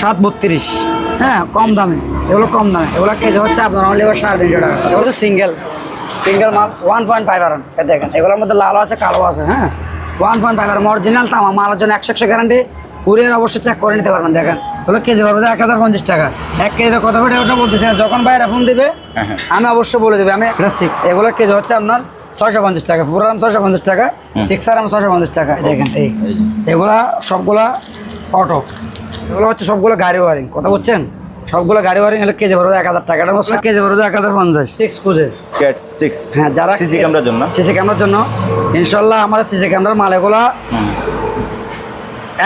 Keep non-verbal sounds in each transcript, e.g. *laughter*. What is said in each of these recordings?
সাত বত্রিশ। হ্যাঁ কম দামে। এগুলো কম দামে। এগুলো কেজি হচ্ছে আপনার অনলি সাড়ে তিনশো টাকা। এগুলো হচ্ছে সিঙ্গেল সিঙ্গেল মাল ওয়ান পয়েন্ট ফাইভ আর দেখেন এগুলোর মধ্যে লালও আছে কালো আছে হ্যাঁ? ওয়ান পয়েন্ট ফাইভ আর অরিজিনাল তামা মালের জন্য একশো একশো গ্যারান্টি কুরিয়ার অবশ্যই চেক করে নিতে পারবেন দেখেন। এগুলো কেজি পারবে এক হাজার পঞ্চাশ টাকা। এক কেজি কত করে ওটা বলতেছে না। যখন বাইরে ফোন দিবে হ্যাঁ, হ্যাঁ। আমি অবশ্যই বলে দেবে আমি একটা সিক্স এগুলো কেজি হচ্ছে আপনার ছয়শো পঞ্চাশ টাকা পুরো দাম ছয়শো পঞ্চাশ টাকা। সিক্স আর ছয়শো পঞ্চাশ টাকা দেখেন এই। এগুলা সবগুলা অটো এগুলো হচ্ছে সবগুলো গাড়ি ওয়ারিং কথা বলছেন সবগুলো গাড়ি ওয়ারিং হলে কেজি ভরবে এক হাজার টাকা। এটা হচ্ছে কেজি ভরবে এক হাজার পঞ্চাশ। সিক্স খুঁজে। ক্যাট সিক্স হ্যাঁ যারা সিসি ক্যামেরার জন্য? সিসি ক্যামেরার জন্য। ইনশাল্লাহ আমাদের সিসি ক্যামেরার মাল এগুলো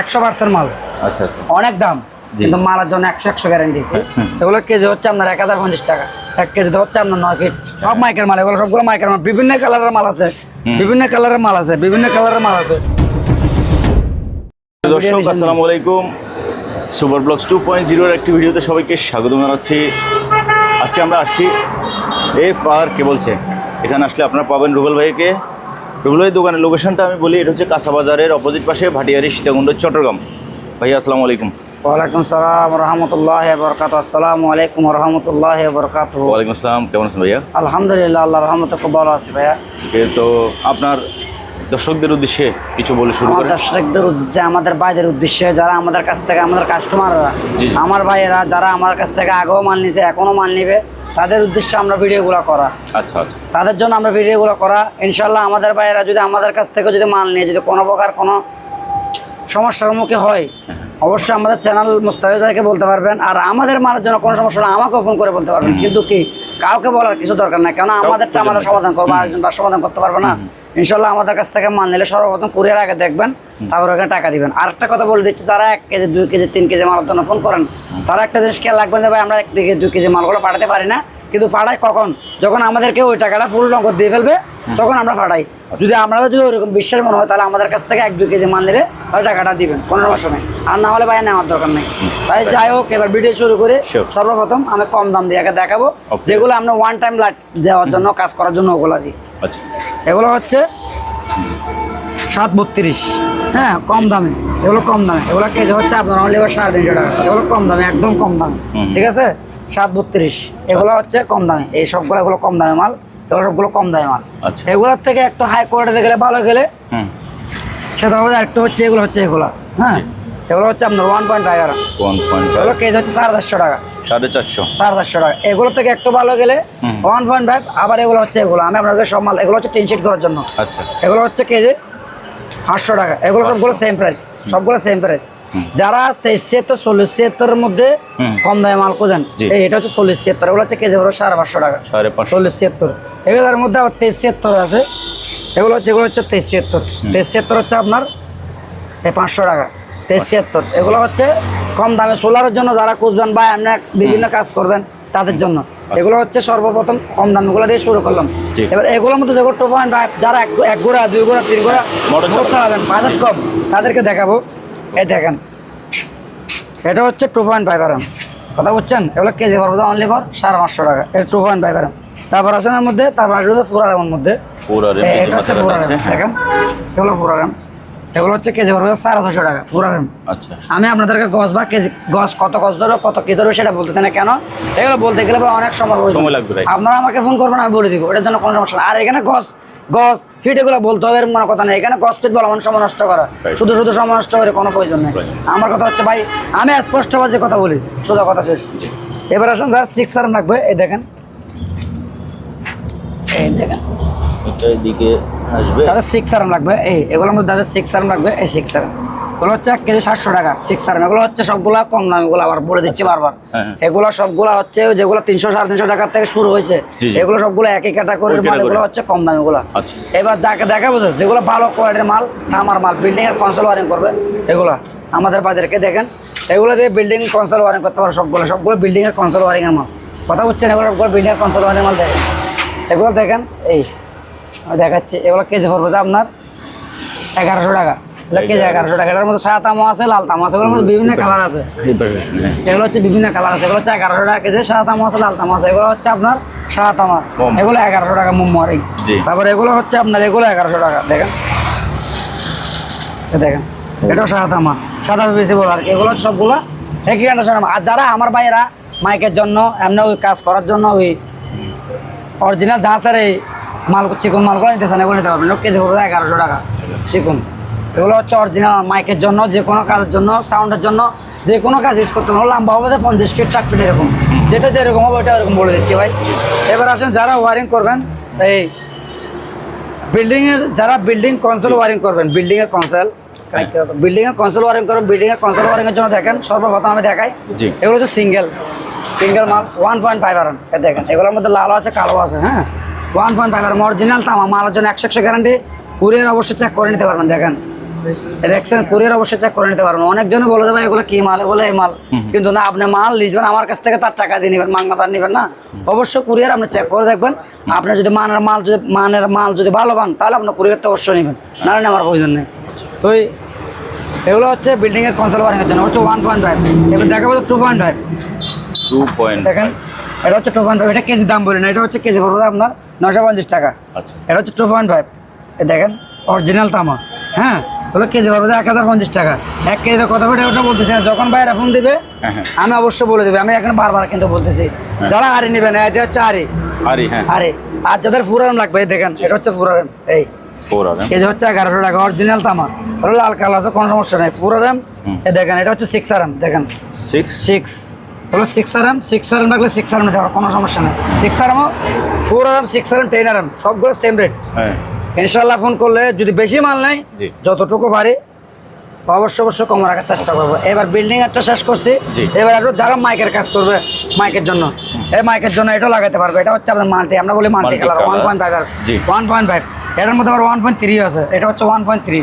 একশো পার্সেন্ট মাল। আচ্ছা আচ্ছা। অনেক দাম। কিন্তু মালের জন্য একশো একশো গ্যারেন্টি এগুলো কেজি হচ্ছে আপনার এক হাজার পঞ্চাশ টাকা। এক কেজিতে হচ্ছে আপনার নয় ফিট সব মাইকের মাল এগুলো সবগুলো মাইকের মাল। বিভিন্ন কালারের মাল আছে। বিভিন্ন কালারের মাল আছে। বিভিন্ন কালারের মাল আছে। দর্শক আসসালামু আলাইকুম। সুপার ব্লগস টু পয়েন্ট জিরোর একটি ভিডিওতে সবাইকে স্বাগত জানাচ্ছি। আজকে আমরা আসছি এফ আর কে বলছে এখানে আসলে আপনারা পাবেন রুবেল ভাইকে। রুবেল ভাই দোকানের লোকেশনটা আমি বলি এটা হচ্ছে কাঁচাবাজারের অপোজিট পাশে ভাটিয়ারি সীতাকুণ্ড চট্টগ্রাম। ভাইয়া আসসালামু আলাইকুম। ওয়ালাইকুম সালাম রহমতুল্লাহ বরকাত আসসালামু আলাইকুম রহমতুল্লাহ বরকাত ওয়ালাইকুম আসসালাম কেমন আছেন ভাইয়া? আলহামদুলিল্লাহ আল্লাহ রহমতে খুব ভালো আছি ভাইয়া। তো আপনার দর্শকদের উদ্দেশ্যে কিছু বলে শুরু করেন। দর্শকদের উদ্দেশ্যে আমাদের ভাইদের উদ্দেশ্যে যারা আমাদের কাছ থেকে আমাদের কাস্টমাররা আমার ভাইয়েরা যারা আমার কাছ থেকে আগেও মাল নিছে এখনও মাল নিবে তাদের উদ্দেশ্যে আমরা ভিডিওগুলো করা। আচ্ছা আচ্ছা। তাদের জন্য আমরা ভিডিওগুলো করা। ইনশাল্লাহ আমাদের ভাইয়েরা যদি আমাদের কাছ থেকে যদি মাল নিয়ে যদি কোনো প্রকার কোনো সমস্যার মুখে হয় অবশ্যই আমাদের চ্যানেল মুস্তাফিজ ভাইকে বলতে পারবেন। আর আমাদের মালের জন্য কোনো সমস্যা হলে আমাকেও ফোন করে বলতে পারবেন। কিন্তু কি কাউকে বলার কিছু দরকার নাই কেন আমাদেরটা আমাদের সমাধান করব আরেকজন তার সমাধান করতে পারব না। ইনশাল্লাহ আমাদের কাছ থেকে মাল নিলে সর্বপ্রথম কুরিয়ার আগে দেখবেন তারপর ওখানে টাকা দিবেন। আর একটা কথা বলে দিচ্ছি তারা এক কেজি দুই কেজি তিন কেজি মালের জন্য ফোন করেন তারা একটা জিনিস খেয়াল রাখবেন যে ভাই আমরা এক কেজি দুই কেজি মালগুলো পাঠাতে পারি না। কিন্তু পাঠাই কখন? যখন আমাদেরকে ওই টাকাটা ফুল নগদ দিয়ে ফেলবে তখন আমরা পাঠাই যদি আমরা যদি ওরকম বিশ্বাস মনে হয় তাহলে আমাদের কাছ থেকে এক দুই কেজি মাল দিলে তাহলে টাকাটা দিবেন কোনো সমস্যা নেই। আর না হলে ভাই নেওয়ার দরকার নেই। ভাই যাই হোক এবার ভিডিও শুরু করে। সর্বপ্রথম আমি কম দাম দিয়ে আগে দেখাবো। যেগুলো আমরা ওয়ান টাইম লাইট দেওয়ার জন্য কাজ করার জন্য ওগুলো দিই। আচ্ছা। এগুলো হচ্ছে সাত বত্রিশ। হ্যাঁ কম দামে। এগুলো কম দামে। এগুলো কেজি হচ্ছে আপনার অনলি সাড়ে তিনশো টাকা। এগুলো কম দামে একদম কম দামে। ঠিক আছে? সাত বত্রিশ এগুলো হচ্ছে কম দামে। এই সবগুলো এগুলো কম দামে মাল। এগুলো সবগুলো কম দামে মাল। আচ্ছা। এগুলোর থেকে একটু হাই কোয়ালিটিতে গেলে ভালো গেলে হুম। সেটা হবে একটু হচ্ছে এগুলো হচ্ছে এগুলো। হ্যাঁ? এগুলো হচ্ছে আপনার ওয়ান পয়েন্ট এগারো ওয়ান পয়েন্ট এগুলো কেজি হচ্ছে সাড়ে চারশো টাকা। সাড়ে চারশো। সাড়ে চারশো টাকা। এগুলো থেকে একটু ভালো গেলে ওয়ান পয়েন্ট ফাইভ আবার এগুলো হচ্ছে এগুলো। আমি আপনাদের সব মাল এগুলো হচ্ছে টিন শিট করার জন্য। আচ্ছা। এগুলো হচ্ছে কেজি পাঁচশো টাকা। এগুলো সবগুলো সেম প্রাইস সবগুলো সেম প্রাইস যারা তেইশ ছিয়াত্তর চল্লিশ ছিয়াত্তরের মধ্যে কম দামে মাল খোঁজেন এটা হচ্ছে চল্লিশ ছিয়াত্তর এগুলো হচ্ছে কেজি সাড়ে পাঁচশো টাকা। চল্লিশ ছিয়াত্তর। এগুলোর মধ্যে আবার তেইশ ছিয়াত্তর আছে। এগুলো হচ্ছে এগুলো হচ্ছে তেইশ ছিয়াত্তর। তেইশ ছিয়াত্তর হচ্ছে আপনার এই পাঁচশো টাকা। তেইশ ছিয়াত্তর। এগুলো হচ্ছে কম দামে সোলারের জন্য যারা খুঁজবেন বা এমনি বিভিন্ন কাজ করবেন তাদের জন্য। এগুলো হচ্ছে সর্বপ্রথম কম দামগুলো দিয়ে শুরু করলাম। এবার এগুলোর মধ্যে যেগুলো টু পয়েন্ট যারা এক গোড়া দুই গোড়া তিন গোড়া মোটর চালাবেন বাজেট কম। তাদেরকে দেখাবো। এই দেখেন এটা হচ্ছে টু পয়েন্ট ফাইভ আরাম কথা বুঝছেন? এগুলো কেজি পড়ব অনলি ফর সাড়ে পাঁচশো টাকা। এটা টু পয়েন্ট ফাইভ আরাম তারপর আসেন এর মধ্যে তারপর আসবে ফোর আরামের মধ্যে। এটা হচ্ছে ফোর আরাম দেখেন এগুলো ফোর আরাম এগুলো হচ্ছে কেজি পড়বে সাড়ে ছশো টাকা ফোর আরাম আচ্ছা। আমি আপনাদেরকে গছ বা কেজি গছ কত গছ ধরো কত কি ধরো সেটা বলতেছে না কেন? এগুলো বলতে গেলে অনেক সময়। লাগবে, আপনারা আমাকে ফোন করবেন আমি বলে দিব এটার জন্য কোনো সমস্যা আর এখানে গছ গছ ফিট এগুলো বলতে হবে মনে কোনো কথা নেই। এখানে গছ ফিট বলা মানে সময় নষ্ট করা। শুধু শুধু সময় নষ্ট করে কোনো প্রয়োজন নেই। আমার কথা হচ্ছে ভাই আমি স্পষ্ট বাজে কথা বলি। সোজা কথা শেষ। এবার আসুন স্যার সিক্স আর লাগবে। এই দেখেন। এই দেখেন। এটা এদিকে আসবে। তাদের সিক্স আর্ম লাগবে। এই এগুলোর মধ্যে তাদের সিক্স আর্ম লাগবে। এই সিক্স আর্ম এগুলো হচ্ছে এক কেজি সাতশো টাকা। সিক্স আর্ম এগুলো হচ্ছে সবগুলা কম দাম এগুলো আবার বলে দিচ্ছি বারবার। হ্যাঁ। এগুলো সবগুলা হচ্ছে যেগুলো তিনশো সাড়ে তিনশো টাকার থেকে শুরু হয়েছে। এগুলো সবগুলো একই ক্যাটাগরির মাল এগুলো হচ্ছে কম দাম এগুলো। আচ্ছা। এবার যাকে দেখাবো তো, যেগুলো ভালো কোয়ালিটির মাল আমার মাল বিল্ডিং এর কনসোল ওয়ারিং করবে এগুলো। আমাদের বাজারকে দেখেন এগুলো দিয়ে বিল্ডিং কনসোল ওয়ারিং করতে পারো সবগুলো সবগুলো বিল্ডিং এর কনসোল ওয়ারিং এর মাল। কথা বুঝছেন এগুলো সবগুলো বিল্ডিং এর কনসোল ওয়ারিং মাল দেখেন। এগুলো দেখেন এই আমি দেখাচ্ছি এগুলো কেজি পড়বে যে আপনার এগারোশো টাকা। কেজি এগারোশো টাকা। এটার মধ্যে সাদা তামো আছে লাল তামো আছে এগুলোর মধ্যে বিভিন্ন কালার আছে। এগুলো হচ্ছে বিভিন্ন কালার আছে। এগুলো হচ্ছে এগারোশো টাকা কেজি সাদা তামা আছে লাল তামা আছে। এগুলো হচ্ছে আপনার সাদা তামা। এগুলো এগারোশো টাকা মুম্মারি জি। তারপর এগুলো হচ্ছে আপনার এগুলো এগারোশো টাকা দেখেন। দেখেন এটাও সাদা তামা। সাদা বেশি বলো আর এগুলো সবগুলো একই কন্ডিশন আর যারা আমার ভাইয়েরা মাইকের জন্য এমনি ওই কাজ করার জন্য ওই অরিজিনাল যা স্যার এই মাল চিকুন মালগুলো নিতে চান এগুলো নিতে পারবেন। কেজি পড়বে এগারোশো টাকা চিকুন। এগুলো হচ্ছে অরিজিনাল মাইকের জন্য যে কোনো কাজের জন্য সাউন্ডের জন্য যে কোনো কাজ ইউজ করতে হবে লম্বা হবে পঞ্চাশ ফিট ষাট ফিট এরকম। যেটা যেরকম হবে ওটা এরকম বলে দিচ্ছি ভাই। এবার আসেন যারা ওয়ারিং করবেন এই বিল্ডিংয়ের যারা বিল্ডিং কনসোল ওয়ারিং করবেন বিল্ডিংয়ের কনসোল বিল্ডিং এর কনসোল ওয়ারিং করবেন বিল্ডিং এর কনসোল ওয়ারিং এর জন্য দেখেন সর্বপ্রথম আমি দেখাই। এগুলো হচ্ছে সিঙ্গেল সিঙ্গেল মাল ওয়ান পয়েন্ট ফাইভ আর দেখেন এগুলোর মধ্যে লালও আছে কালো আছে হ্যাঁ? ওয়ান পয়েন্ট ফাইভ আর অরিজিনাল তামা মালের জন্য একশো একশো গ্যারান্টি কুরিয়ার অবশ্যই চেক করে নিতে পারবেন দেখেন। দেখছেন কুরিয়ার অবশ্যই চেক করে নিতে পারবেন। অনেকজনে বলে দেবে এগুলো কি মাল? এগুলো এই মাল। কিন্তু না আপনি মাল লিখবেন আমার কাছ থেকে তার টাকা দিয়ে নেবেন মাংনা তার নেবেন না। অবশ্যই কুরিয়ার আপনি চেক করে দেখবেন। আপনি যদি মানের মাল যদি মানের মাল যদি ভালো পান তাহলে আপনার কুরিয়ার তো অবশ্যই নেবেন। নাহলে আমার প্রয়োজন নেই। তো এই- এগুলো হচ্ছে বিল্ডিং এর কনসাল ওয়ারিংয়ের জন্য। হচ্ছে ওয়ান পয়েন্ট ফাইভ এবার দেখাবো two point five two point দেখেন এটা হচ্ছে টু পয়েন্ট ফাইভ এটা কেজি দাম বলি না এটা হচ্ছে কেজি পড়বে আপনার নশো পঞ্চাশ টাকা। আচ্ছা। এটা হচ্ছে টু পয়েন্ট ফাইভ দেখেন অরিজিনাল তামা। হ্যাঁ? তাহলে কেজি পাবে এক হাজার পঞ্চাশ টাকা। এক কেজি কথা বলে ওটা বলতেছি? না যখন বাইরে ফোন দিবে হ্যাঁ হ্যাঁ। আমি অবশ্যই বলে দেবে আমি এখন বারবার কিন্তু বলতেছি। যারা আরি নেবেন এটা হচ্ছে আরি। আরে হ্যাঁ। আরে। আর যাদের ফুরারাম লাগবে এই দেখেন এটা হচ্ছে ফুরারাম এই। কেজি হচ্ছে এগারোশো টাকা অরিজিনাল তামা। হলো লাল কালো আছে কোনো সমস্যা নেই। ফুরারাম হুম। এই দেখেন এটা হচ্ছে সিক্স আরাম দেখেন। সিক্স সিক্স হলো six RM six RM six RM নিতে পারো কোনো সমস্যা নেই। Six আরামও four RM six RM ten RM সবগুলো সেম রেট হ্যাঁ। ইনশাল্লাহ ফোন করলে যদি বেশি মাল নেয় যতটুকু পারি অবশ্য অবশ্য কম রাখার চেষ্টা করব। এবার বিল্ডিং একটা শেষ করছি। এবার একটু যারা মাইকের কাজ করবে মাইকের জন্য। এই মাইকের জন্য এটা লাগাতে পারবে। এটা হচ্ছে আপনার মাল্টি আমরা বলি multi colour one point five. One point five এটার মধ্যে আবার ওয়ান পয়েন্ট থ্রি আছে। এটা হচ্ছে one point three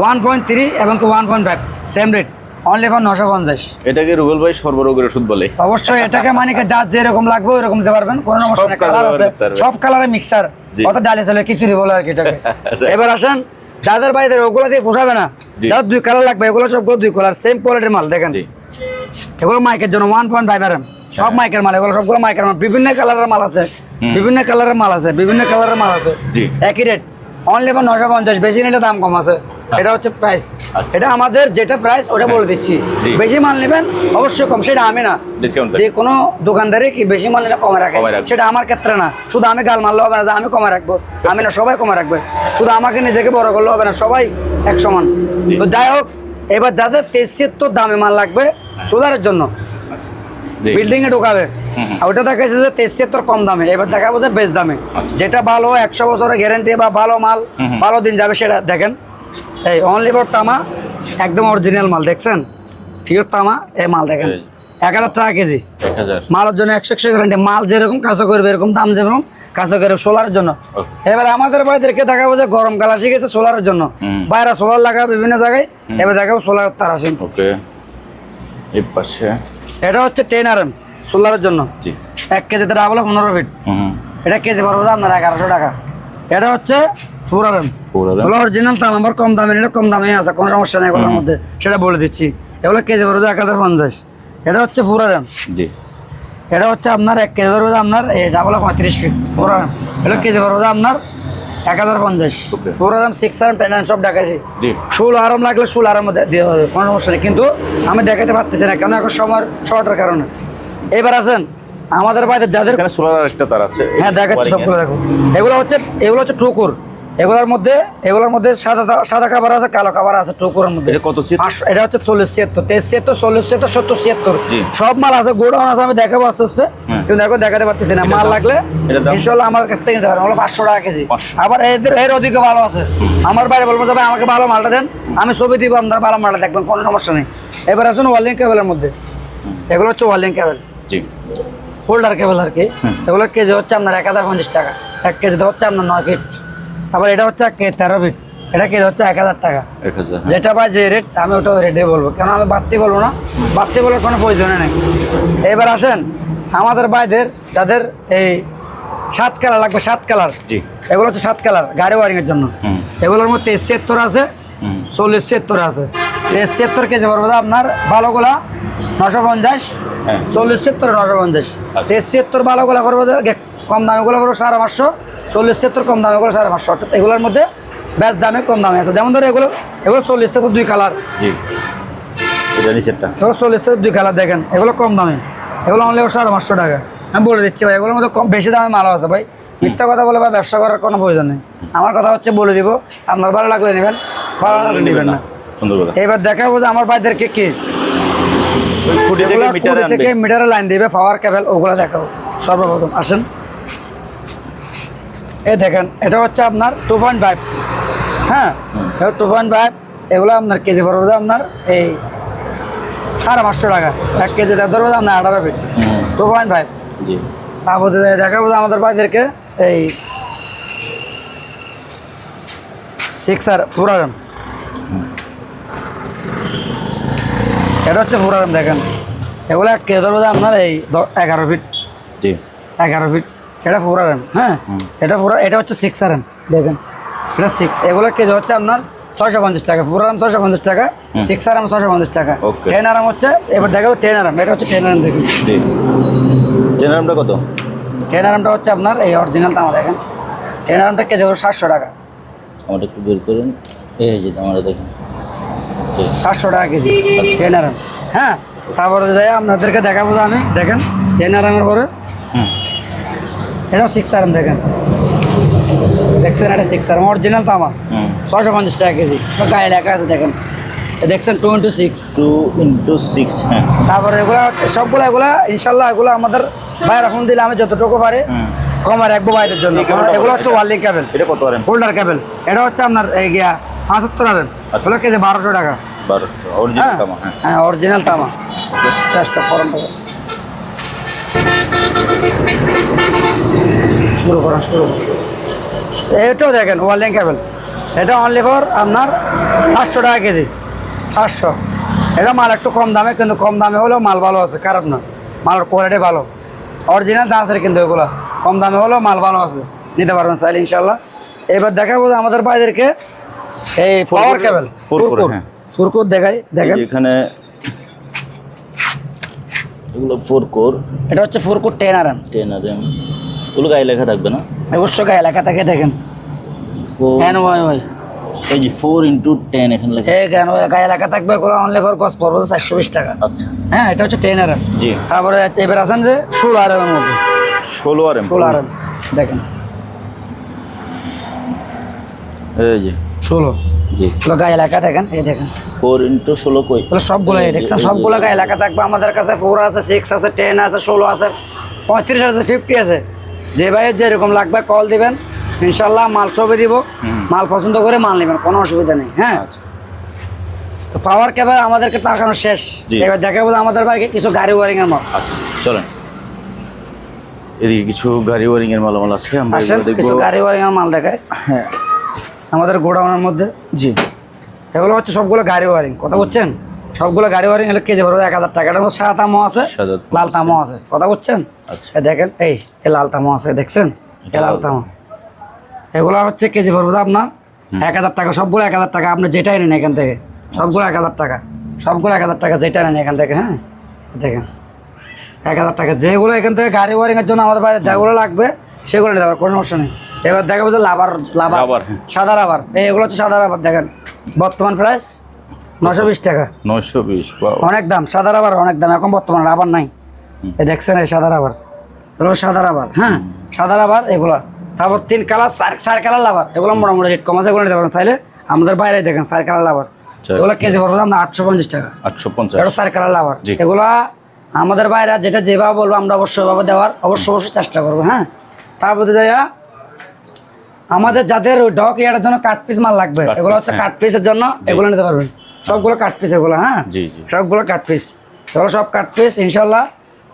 one point three এবং one point five same rate only for নশো পঞ্চাশ। এটাকে রুবেল ভাই সর্বরোগের ওষুধ বলে। অবশ্যই এটাকে মানে যার যেরকম লাগবে দিতে পারবেন কোনো সমস্যা সব নেই কালার আছে। সব কালারে মিক্সার। অত ডালে চলে কিছুই বলে আর কি এটাকে। *laughs* এবার আসেন যাদের বাড়িতে ওগুলো দিয়ে পোষাবে না। যার দুই কালার লাগবে এগুলো সবগুলো দুই কালার সেম কোয়ালিটির মাল দেখেন। এগুলো মাইকের জন্য ওয়ান পয়েন্ট ফাইভ এম সব হ্যাঁ। মাইকের মাল এগুলো সবগুলো মাইকের মাল। বিভিন্ন কালারের মাল আছে বিভিন্ন কালারের মাল আছে বিভিন্ন কালারের মাল আছে। একই রেট অনলি ফর নশো পঞ্চাশ বেশি নিলে দাম কম আছে। এটা হচ্ছে প্রাইস আচ্ছা। এটা আমাদের যেটা প্রাইস ওটা বলে দিচ্ছি। বেশি মাল নেবেন অবশ্যই কম। সেটা আমি না। যে কোনো দোকানদারে কি বেশি মাল নিলে কমে রাখে। সেটা আমার ক্ষেত্রে না। শুধু আমি গাল মারলে হবে না যে আমি কমে রাখব। আমি না সবাই কমে রাখবে। শুধু আমাকে নিজেকে বড় করলে হবে না সবাই এক সমান। তো যাই হোক এবার যাদের তেইশিয়াত্তর দামে মাল লাগবে সোলারের জন্য। আচ্ছা বিল্ডিং এ ঢোকাবে। ওটা দেখাচ্ছে যে তেইশিয়াত্তর কম দামে। এবার দেখাবো যে বেশ দামে। আচ্ছা। যেটা ভালো একশো বছরের গ্যারেন্টি বা ভালো মাল। ভালো দিন যাবে সেটা দেখেন। এই অনলি ফর তামা একদম অরিজিনাল মাল দেখছেন? পিওর তামা এই মাল দেখেন। এক হাজার টাকা কেজি। মালের জন্য একশো একশো গ্যারান্টি মাল যেরকম কাঁচা করবে এরকম দাম যেরকম কাঁচা করবে সোলারের জন্য. এবার আমাদের বাড়িতে দেখাবো যে গরমকাল আসে গেছে সোলারের জন্য। বাইরে সোলার লাগা বিভিন্ন জায়গায়। এবার দেখাবো সোলার তার আসেন এই পাশে। এটা হচ্ছে টেন আর এম সোলারের জন্য। জি। এক কেজি তারা বলে পনেরো ফিট হুম। এটা কেজি পড়বে আপনার এগারোশো টাকা। এটা হচ্ছে ফোর আর এম এগুলো অরিজিনাল দাম আমার কম দামে নিলে কম দামে আছে কোনো সমস্যা নেই এগুলোর মধ্যে। সেটা বলে দিচ্ছি। এগুলো কেজি পড়বে এক হাজার পঞ্চাশ। এটা হচ্ছে ফোর আর এম জি। এটা হচ্ছে আপনার এক কেজি পড়বে আপনার এটা বলে পঁয়ত্রিশ ফিট ফোর আর এম এটা কেজি পড়বে আপনার এক হাজার পঞ্চাশ। Okay. ফোর আর সিক্স টেন সব দেখাইছি। আরাম লাগলে আরাম দেওয়া হবে কোনো সমস্যা নেই। কিন্তু আমি দেখাতে পারতেছি না কেন এখন সময় শর্টের কারণে। এবার আসেন আমাদের বাড়িতে যাদের সোলার তার আছে। হ্যাঁ দেখাচ্ছি সবগুলো দেখো। এগুলো হচ্ছে এগুলো হচ্ছে টুকুর এগুলোর মধ্যে এগুলোর মধ্যে সাদা সাদা খাবার আছে কালো খাবার আছে টুকুরের মধ্যে। কত এটা হচ্ছে চল্লিশ ছিয়াত্তর। তেইশ ছিয়াত্তর চল্লিশ ছিয়াত্তর সত্তর ছিয়াত্তর। সব মাল আছে গোডাউন আছে আমি দেখাবো আস্তে আস্তে। কিন্তু দেখো দেখাতে পারতেছি না। মাল লাগলে? ইনশাল্লাহ আমার কাছ থেকে নিতে পারেন। পাঁচশো টাকা কেজি। আবার এদের এর অধিকে ভালো আছে। আমার বাইরে বলব যাবে আমাকে ভালো মালটা দেন। আমি ছবি দিব আপনার ভালো মালটা দেখবেন। কোনো সমস্যা নেই। এবার আসুন ওয়ালিং কেবলের মধ্যে। এগুলো হচ্ছে ওয়ালিং কেবল। জি। হোল্ডার কেবল আর কি। এগুলো কেজি হচ্ছে আপনার এক হাজার পঞ্চাশ টাকা। এক কেজিতে হচ্ছে আপনার নয় ফিট। আবার এটা হচ্ছে তেরো ফিট এটা কেজি হচ্ছে এক হাজার টাকা। হ্যাঁ। যেটা পাই যে রেট আমি ওটা রেটে বলব। কেন আমি বাড়তি বলব না। বাড়তি বলার কোনো প্রয়োজন নেই। এবার আসেন আমাদের বাইদের যাদের এই সাত কালার লাগবে সাত কালার জি। এগুলো হচ্ছে সাত কালার গাড়ি ওয়ারিংয়ের জন্য। এগুলোর মধ্যে ছিয়াত্তর আছে চল্লিশ ছিয়াত্তর আছে। ছিয়াত্তর কেজি পড়বে আপনার ভালোগুলা নশো পঞ্চাশ হ্যাঁ। চল্লিশ ছিয়াত্তর নশো পঞ্চাশ। ছিয়াত্তর ভালোগুলা করব কম দামিগুলো করব সাড়ে পাঁচশো। চল্লিশ ছিয়াত্তর কম দামিগুলো সাড়ে পাঁচশো। অর্থাৎ এগুলোর মধ্যে ব্যাস দামে কম দামে আছে। যেমন ধরো এগুলো এগুলো চল্লিশ ছিয়াত্তর দুই কালার জি। এগুলো চল্লিশের দুই কালার দেখেন এগুলো কম দামে। এগুলো অনলি সাড়ে পাঁচশো টাকা। আমি বলে দিচ্ছি ভাই এগুলোর মধ্যে কম বেশি দামে মালও আছে ভাই। মিথ্যা কথা বলে ভাই ব্যবসা করার কোনো প্রয়োজন নেই। আমার কথা হচ্ছে বলে দিব আপনার ভালো লাগলে নেবেন ভালো লাগলে নেবেন না। এবার দেখাবো যে আমার ভাইদেরকে কি। এগুলো থেকে মিটারে লাইন দিবে পাওয়ার কেবল ওগুলো দেখাবো। সর্বপ্রথম আসেন। এই দেখেন এটা হচ্ছে আপনার টু পয়েন্ট ফাইভ হ্যাঁ টু পয়েন্ট ফাইভ এগুলো আপনার কেজি পড়বে আপনার এই সাড়ে পাঁচশো টাকা। এক কেজি ধরবে আপনার আঠারো ফিট টু পয়েন্ট ফাইভ জি। তারপরে দেখাবো আমাদের ভাইদেরকে এই সিক্স আর ফোর আর এটা হচ্ছে ফোর আর দেখেন। এগুলো এক কেজি ধরবে আপনার এই এগারো ফিট জি। এগারো ফিট এটা ফোর আর এম হ্যাঁ? এটা ফোর এটা হচ্ছে সিক্স আর এম দেখেন। এটা সিক্স এগুলো কেজি হচ্ছে আপনার ছয়শো পঞ্চাশ টাকা। ফোর আরাম ছয়শো পঞ্চাশ টাকা সিক্স আরাম ছয়শো পঞ্চাশ টাকা. টেন আরাম হচ্ছে এবার দেখাবো টেন আরাম এটা হচ্ছে টেন আরাম দেখুন। জি। জেনারেমটা কত? টেন আরামটা হচ্ছে আপনার এই অরিজিনাল দাম দেখেন। টেন আরামটা কেজি হলো সাতশো টাকা। আমার একটু বের করুন। এই যে আমরা দেখুন। সাতশো টাকা কেজি টেন আরাম হ্যাঁ? তারপরে যাই আপনাদেরকে দেখাবো আমি দেখেন টেন আরামের পরে। হুম। এটা সিক্স আরাম দেখেন। দেখছেন এটা সিক্স আরাম অরিজিনাল তামা ছয়শো পঞ্চাশ টাকা কেজি। গায়ে লেখা আছে দেখেন। দেখছেন two into six two into six হ্যাঁ। তারপরে এগুলো হচ্ছে সবগুলো এগুলো ইনশাল্লাহ এগুলো আমাদের বাইরে ফোন দিলে আমি যতটুকু পারি হুম। কমে রাখব বাইরের জন্য। এগুলো হচ্ছে ওয়ার্লিং কেবল এটা কত আরেম হোল্ডার কেবল এটা হচ্ছে আপনার এই গিয়া পাঁচাত্তর আবেন আচ্ছা। কেজি বারোশো টাকা। বারোশো। অরিজিনাল হ্যাঁ। কামা হ্যাঁ। হ্যাঁ অরিজিনাল তামা। চেষ্টা করেন শুরু করেন শুরু এটাও দেখেন ওয়ার্লিং কেবল এটা অনলি ফর আপনার পাঁচশো টাকা কেজি পাঁচশো। এটা মাল একটু কম দামে কিন্তু কম দামে হলেও মাল ভালো আছে খারাপ না। মালের কোয়ালিটি ভালো। অরিজিনাল দাম আছে কিন্তু এগুলো। কম দামে হলেও মাল ভালো আছে। নিতে পারবেন চাইলে ইনশাল্লাহ এবার দেখাবো আমাদের ভাইদেরকে এই পাওয়ার কেবল ফুরকুর, ফুরকুর হ্যাঁ। দেখাই দেখেন। এখানে এগুলো ফোর কোর এটা হচ্ছে four core ten R M ten R M ওগুলো গায়ে লেখা থাকবে না? অবশ্যই এলাকা থেকে দেখেন। এন ওয়াই ওয়াই এই যে ফোর ইন্টু টেন এখানে লেখা এই কেন গায়ে এলাকা থাকবে ওগুলো অনলি ফর কস্ট পড়বে চারশো বিশ টাকা। আচ্ছা। হ্যাঁ এটা হচ্ছে টেন আর জি। তারপরে এবার আছেন যে ষোলো আর মধ্যে। ষোলো আর এম ষোলো। আর এম দেখেন। এই যে। ষোলো। জি। গায়ে এলাকা দেখেন এই দেখেন। ফোর ইন্টু ষোলো কই? সবগুলো এই দেখছেন? সবগুলো গায়ে এলাকা থাকবে। আমাদের কাছে ফোর আছে সিক্স আছে টেন আছে ষোলো আছে পঁয়ত্রিশ আছে ফিফটি আছে। যে ভাইয়ের যেরকম লাগবে কল দিবেন ইনশাল্লাহ মাল ছবি দিব। মাল পছন্দ করে মাল নেবেন কোনো অসুবিধা নেই হ্যাঁ? আচ্ছা। তো পাওয়ার কেবল আমাদেরকে টাকানো শেষ। এবার দেখাবো যে আমাদের বাইকে কিছু গাড়ি ওয়ারিং এর মাল। আচ্ছা চলেন। এদিকে কিছু গাড়ি ওয়ারিং এর মালামাল আছে আমরা কিছু গাড়ি ওয়ারিং এর মাল দেখায় হ্যাঁ। আমাদের গোডাউনের মধ্যে। জি। এগুলো হচ্ছে সবগুলো গাড়ি ওয়ারিং কথা বুঝছেন? সবগুলো গাড়ি ওয়ারিং হলে কেজি পড়বে এক হাজার টাকা। এটার মধ্যে সাদা তামো আছে লাল তামো আছে। কথা বুঝছেন? আচ্ছা। দেখেন এই লাল তামো আছে দেখছেন? এই লাল তামা। এগুলো হচ্ছে কেজি তো আপনার এক হাজার টাকা সবগুলো এক হাজার টাকা আপনি যেটাই নেন এখান থেকে। সবগুলো এক হাজার টাকা সবগুলো এক হাজার টাকা যেটা নেন এখান থেকে হ্যাঁ? দেখেন এক হাজার টাকা। যেগুলো এখান থেকে গাড়ি ওয়ারিংয়ের জন্য আমাদের বাইরে যেগুলো লাগবে সেগুলো নিতে পারবে কোনো সমস্যা নেই। এবার দেখাবো যে লাভার লাভার হ্যাঁ। সাদা রাবার। এই এগুলো হচ্ছে সাদা রাবার দেখেন। বর্তমান প্রাইস নশো বিশ টাকা। নয়শো বিশ বা অনেক দাম সাদা রাবার অনেক দাম এখন বর্তমানে রাবার নাই। এই দেখছেন এই সাদা রাবার এগুলো সাদা রাবার হ্যাঁ? সাদা রাবার এগুলা। তারপর তিন কালার চার চার কালার লাভার এগুলো মোটামুটি রেট কম আছে এগুলো নিতে পারেন। চাইলে আমাদের বাইরে দেখেন চার কালার আচ্ছা। এগুলো কেজি পড়বে আপনার আটশো পঞ্চাশ টাকা। আটশো পঞ্চাশ। এটা চার কালার জি। এগুলা আমাদের বাইরে যেটা যেভাবে বলব আমরা অবশ্যই ওইভাবে দেওয়ার অবশ্যই অবশ্যই চেষ্টা করব হ্যাঁ? তারপরে যাইয়া আমাদের যাদের ওই ডক ইয়ারের জন্য কাট পিস মাল লাগবে এগুলো হচ্ছে হ্যাঁ। কাট পিসের জন্য এগুলো নিতে পারবেন। সবগুলো কাট পিস এগুলো হ্যাঁ? সবগুলো কাট পিস। এগুলো সব কাট পিস ইনশাল্লাহ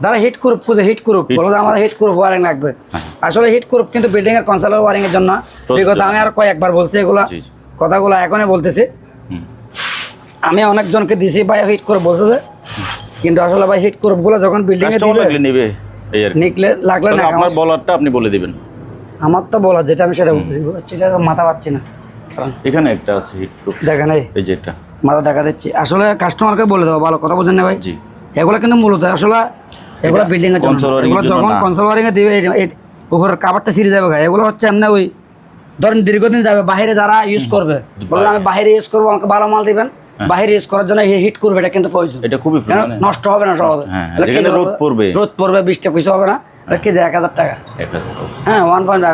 যারা হিট গ্রুপ খুঁজে হিট গ্রুপ বলো আমার হিট গ্রুপ ওয়ারিং লাগবে। আসলে হিট গ্রুপ কিন্তু বিল্ডিং এর কনসালার ওয়ারিং এর জন্য। বিগত আমি আর কয়েকবার বলছি এগুলো। কথাগুলো এখনই বলতেছি। আমি অনেকজনকে দিছি ভাই হিট করে বলছে যে কিন্তু আসলে ভাই হিট গ্রুপগুলো যখন বিল্ডিং এ দিবে কি। নিকলে লাগলে না আমার বলারটা আপনি বলে দিবেন। আমার তো বলা যেটা আমি সেটা বলতেছি সেটা মাথা পাচ্ছি না। এখানে একটা আছে হিট প্রুফ দেখেন এই। যেটা মাথা দেখা দিচ্ছে। আসলে কাস্টমারকে বলে দেবো ভালো কথা বোঝেন না ভাই? এগুলো কিন্তু মূলত আসলে এগুলো বিল্ডিং এর এগুলো যখন। কনসোল ওয়ারিং এ দিবে উপরের কাভারটা ছিঁড়ে যাবে গায়ে এগুলো হচ্ছে এমনি ওই ধরেন দীর্ঘদিন যাবে বাইরে যারা ইউজ করবে বলবে আমি বাইরে ইউজ করব আমাকে ভালো মাল দিবেন। বাইরে ইউজ করার জন্য হিট করবে এটা কিন্তু প্রয়োজন। এটা খুবই নষ্ট হবে না সহজে। হ্যাঁ, রোদ পড়বে। রোদ পড়বে বৃষ্টি কিছু হবে না। কেজি এক হাজার টাকা। হ্যাঁ ওয়ান পয়েন্ট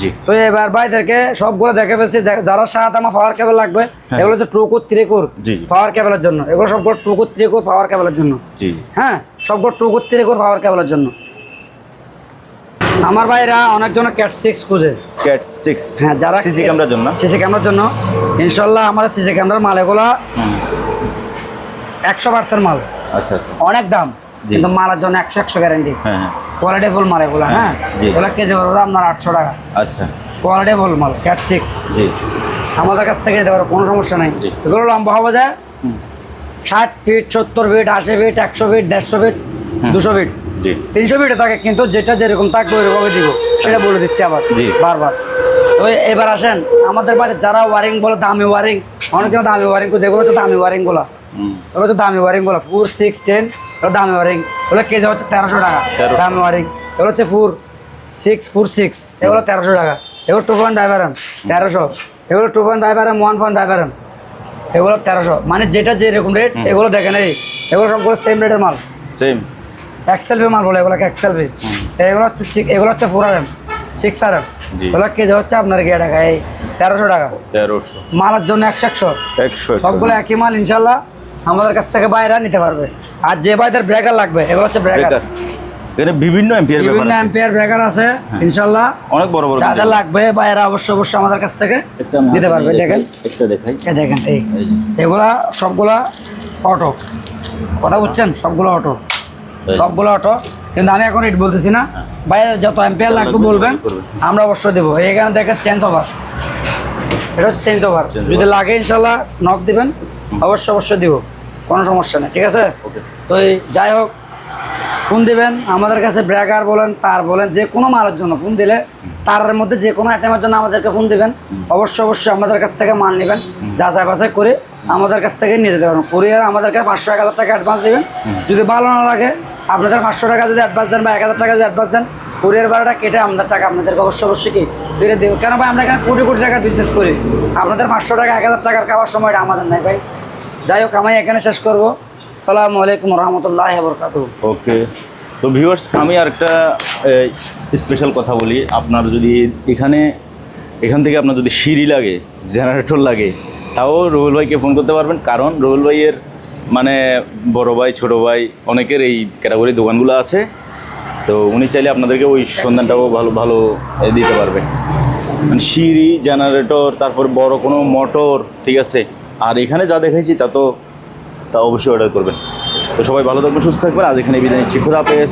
জি। তো এবার ভাইদেরকে সবগুলো দেখে পেয়েছি যারা সাত আমার পাওয়ার কেবল লাগবে এগুলো হচ্ছে টু কোর থ্রি কোর হ্যাঁ। জি, জি। পাওয়ার কেবলের জন্য। এগুলো সবগুলো টু কোর পাওয়ার কেবলের জন্য। হ্যাঁ সবগুলো টু কোর পাওয়ার কেবলের জন্য। আমার ভাইরা অনেকজন ক্যাট সিক্স খুঁজে। ক্যাট সিক্স হ্যাঁ যারা সিসি ক্যামেরার জন্য? সিসি ক্যামেরার জন্য। ইনশাল্লাহ আমাদের সিসি ক্যামেরার মাল এগুলো একশো পার্সেন্ট মাল। আচ্ছা আচ্ছা। অনেক দাম। কিন্তু মালের জন্য একশো একশো গ্যারান্টি হ্যাঁ হ্যাঁ। কোয়ালিটি ফুল মাল এগুলো হ্যাঁ। এগুলো কেজি পড়বে আপনার আটশো টাকা। আচ্ছা। কোয়ালিটি ফুল মাল ক্যাট সিক্স জি। আমাদের কাছ থেকে নিতে পারো কোনো সমস্যা নেই। এগুলো লম্বা হবে যায় ষাট ফিট সত্তর ফিট আশি ফিট একশো ফিট দেড়শো ফিট দুশো ফিট তিনশো ফিটে থাকে কিন্তু যেটা যেরকম থাকবে ওইরকমই দিব। সেটা বলে দিচ্ছি আবার বারবার। তো এবার আসেন আমাদের বাড়িতে যারা ওয়ারিং বলে দামি ওয়ারিং অনেকে দামি ওয়ারিং যেগুলো হচ্ছে দামি ওয়ারিং গুলো হুম। হচ্ছে দামি ওয়ারিংগুলো ফোর সিক্স টেন এগুলো দামি ওয়ারিং। এগুলো কেজি হচ্ছে তেরোশো টাকা দামি ওয়ারিং। এগুলো হচ্ছে ফোর সিক্স ফোর সিক্স এগুলো তেরোশো টাকা। এগুলো টু পয়েন্ট ফাইভ আরাম তেরোশো। এগুলো two point five RM one point five RM এগুলো তেরোশো। মানে যেটা যেরকম রেট এগুলো দেখেন এই এগুলো সবগুলো সেম রেটের মাল। সেম এক্সেল মাল বলে এগুলোকে এক্সেল ভি এগুলো হচ্ছে এগুলো হচ্ছে four R M six R M. এগুলো কেজি হচ্ছে আপনার গিয়ে টাকা এই তেরোশো টাকা। তেরোশো। মালের জন্য একশো। একশো একশো। সবগুলো একই মাল ইনশাল্লাহ। আমাদের কাছ থেকে বাইরে নিতে পারবে। আর যে বাইদের ব্রেকার লাগবে এগুলো হচ্ছে ব্রেকার এখানে বিভিন্ন এম্পিয়ার বিভিন্ন আছে। অ্যাম্পিয়ার ব্রেকার আছে ইনশাল্লাহ। অনেক বড় বড় যাদের লাগবে বাইরে অবশ্যই অবশ্যই আমাদের কাছ থেকে নিতে পারবে। দেখেন। একটা দেখাই। দেখেন এই। এগুলা সবগুলা অটো কথা বুঝছেন? সবগুলো অটো। সবগুলো অটো কিন্তু আমি এখন রেট বলতেছি না। বাইরে যত এম্পিয়ার লাগবে বলবেন আমরা অবশ্যই দেবো। এখানে দেখেন চেঞ্জ ওভার এটা হচ্ছে চেঞ্জ ওভার যদি লাগে ইনশাল্লাহ নক দিবেন। অবশ্যই অবশ্যই দিব। কোনো সমস্যা নেই ঠিক আছে? তো এই যাই হোক ফোন দিবেন আমাদের কাছে ব্রেকার বলেন তার বলেন যে কোনো মালের জন্য ফোন দিলে তারের মধ্যে যে কোনো আইটেমের জন্য আমাদেরকে ফোন দিবেন। অবশ্যই অবশ্যই আমাদের কাছ থেকে মাল নেবেন যাচাই বাছাই করে আমাদের কাছ থেকে নিয়ে যেতে পারবেন। কুরিয়ার আমাদেরকে পাঁচশো এক হাজার টাকা অ্যাডভান্স দেবেন। যদি ভালো না লাগে আপনাদের পাঁচশো টাকা যদি অ্যাডভান্স দেন বা এক হাজার টাকা যদি অ্যাডভান্স দেন কুরিয়ার ভাড়াটা কেটে আমাদের টাকা আপনাদেরকে অবশ্যই অবশ্যই কি ফিরে দেবো। কেন ভাই আমরা এখানে কোটি কোটি টাকার বিজনেস করি। আপনাদের পাঁচশো টাকা এক হাজার টাকার খাওয়ার সময়টা আমাদের নাই ভাই। যাই হোক, আমি এখানে শেষ করব। সালামু আলাইকুম রহমতুল্লাহ বরকাত ওকে। তো ভিউয়ার্স, আমি আর আরেকটা স্পেশাল কথা বলি। আপনার যদি এখানে, এখান থেকে আপনার যদি সিঁড়ি লাগে জেনারেটর লাগে, তাও রুহুল ভাইকে ফোন করতে পারবেন। কারণ রুহুল ভাইয়ের মানে বড় ভাই, ছোট ভাই, অনেকের এই ক্যাটাগরি দোকানগুলো আছে। তো উনি চাইলে আপনাদেরকে ওই সন্ধানটাও ভালো ভালো দিতে পারবে মানে সিঁড়ি জেনারেটর তারপর বড় কোনো মোটর ঠিক আছে? আর এখানে যা দেখেছি তা তো তা অবশ্যই অর্ডার করবেন। তো সবাই ভালো থাকবেন, সুস্থ থাকবেন। আজ এখানে বিদায় নিচ্ছি। খুদা হাফেজ।